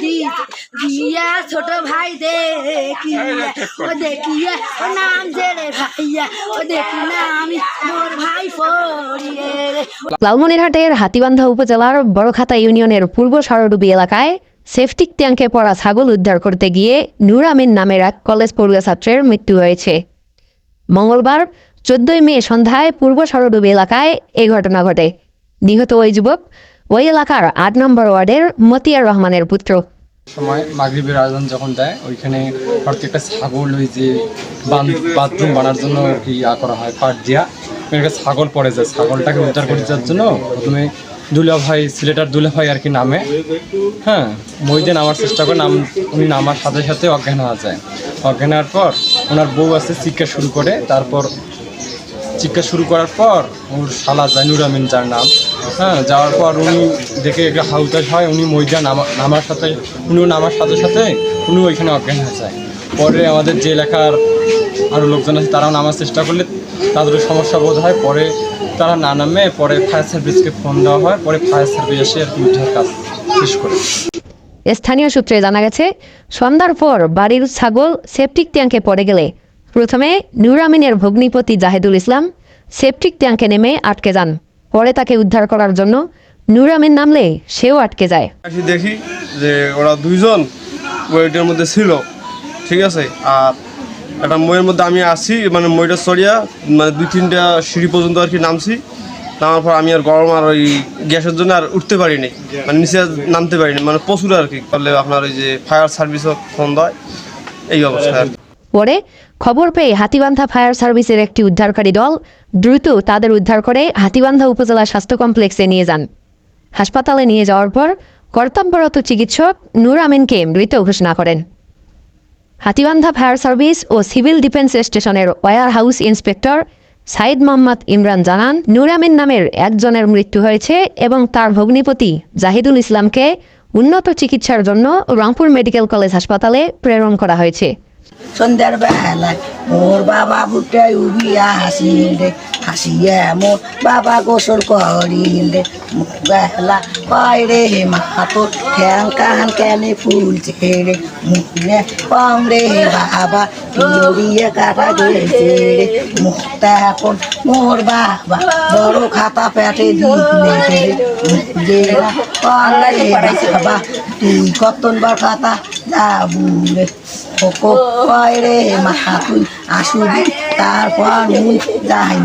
দিয়া ছোট ভাই দেখিয়া ও দেখিয়া ও নাম জেরে ভাইয়া ও দেখি না আমি মোর ভাই পড়িয়ে লালমনিরহাটের হাতিবান্ধা উপজেলার বড়খাতা ইউনিয়নের পূর্ব সরডুবি এলাকায় সেফটিক ট্যাঙ্কে পড়া ছাগল উদ্ধার করতে গিয়ে নূর আমিন নামের এক কলেজ পড়ুয়া ছাত্রের মৃত্যু হয়েছে। মঙ্গলবার চোদ্দই মে সন্ধ্যায় পূর্ব সরডুবি এলাকায় এই ঘটনা ঘটে। নিহত ওই যুবক ওই এলাকার আট নম্বর ওয়ার্ডের মতিয়ার রহমানের পুত্র। সময় মাগরিবের আয়োজন যখন দেয়, ওইখানে হয়তো একটা ছাগল ওই যে বাথরুম বানার জন্য আর কি ইয়া করা হয়, পাট দিয়া। একটা ছাগল পড়ে যায়, ছাগলটাকে উদ্ধার করে যাওয়ার জন্য প্রথমে দুলা ভাই সিলেটার দুলা ভাই আর কি নামে। হ্যাঁ মহিদে নামার চেষ্টা করে নাম উনি নামার সাথে সাথে অজ্ঞান হওয়া যায়। অজ্ঞান হওয়ার পর ওনার বউ আছে চিৎকার শুরু করে। তারপর চিৎকার শুরু করার পর ওর শালা জাইনুর আমিন যার নাম হ্যাঁ যাওয়ার পর উনি দেখে একটা হাউতাস হয়, উনি মহিলা নামা নামার সাথে উনিও নামার সাথে সাথে উনি ওইখানে অজ্ঞান হয়ে যায়। পরে আমাদের যে এলাকার আরও লোকজন আছে, তারাও নামার চেষ্টা করলে তাদেরও সমস্যা বোধ হয়। পরে তারা না নামে, পরে ফায়ার সার্ভিসকে ফোন দেওয়া হয়, পরে ফায়ার সার্ভিস এসে আর কি উদ্ধার কাজ শেষ করে। স্থানীয় সূত্রে জানা গেছে, সন্ধ্যার পর বাড়ির ছাগল সেপটিক ট্যাঙ্কে পড়ে গেলে। প্রথমে নূর আমিনের ভগ্নিপতি জাহেদুল ইসলাম সেপটিক ট্যাঙ্কে নেমে আটকে যান। পরে তাকে উদ্ধার করার জন্য নূর আমিন নামলে সেও আটকে যায়। দেখি যে ওরা দুইজন বইটার মধ্যে ছিল ঠিক আছে? আর একটা মইয়ের মধ্যে আমি আসি মানে মইটা সরিয়া মানে দুই তিনটা সিঁড়ি পর্যন্ত আর কি নামছি। নামার পর আমি আর গরম আর ওই গ্যাসের জন্য আর উঠতে পারিনি মানে নিচে নামতে পারিনি মানে প্রচুর আর কি করলে আপনার ওই যে ফায়ার সার্ভিসও ফোন দেয় এই অবস্থা। পরে খবর পেয়ে হাতিবান্ধা ফায়ার সার্ভিসের একটি উদ্ধারকারী দল দ্রুত তাদের উদ্ধার করে হাতিবান্ধা উপজেলা স্বাস্থ্য কমপ্লেক্সে নিয়ে যান। হাসপাতালে নিয়ে যাওয়ার পর কর্তব্যরত চিকিৎসক নূর আমিনকে মৃত ঘোষণা করেন। হাতিবান্ধা ফায়ার সার্ভিস ও সিভিল ডিফেন্স স্টেশনের warehouse inspector Saeed Mohammad Imran জানান, নূর আমিন নামের একজনের মৃত্যু হয়েছে এবং তার ভগ্নিপতি জাহিদুল ইসলামকে উন্নত চিকিৎসার জন্য রংপুর মেডিকেল কলেজ হাসপাতালে প্রেরণ করা হয়েছে। সন্ধ্যার বেলায়। মোর বাবা বুটাই উবিয়া হাসিলে, হাসিয়া মোর বাবা গোসল করিলে। মোর বেলা বাইরে মাতো ঠ্যাং কান কেনে ফুল ছেড়ে। মুখে কম রে বাবা পিড়িয়ে কাটা গেছে রে মুখটা এখন মোর বাবা বড় খাতা পেটে দিলে রে কম রে বাবা, তুই কতবার খাতা যাবু রে ওকো কয় রে মা তুই আসুবি তারপর মুই যাই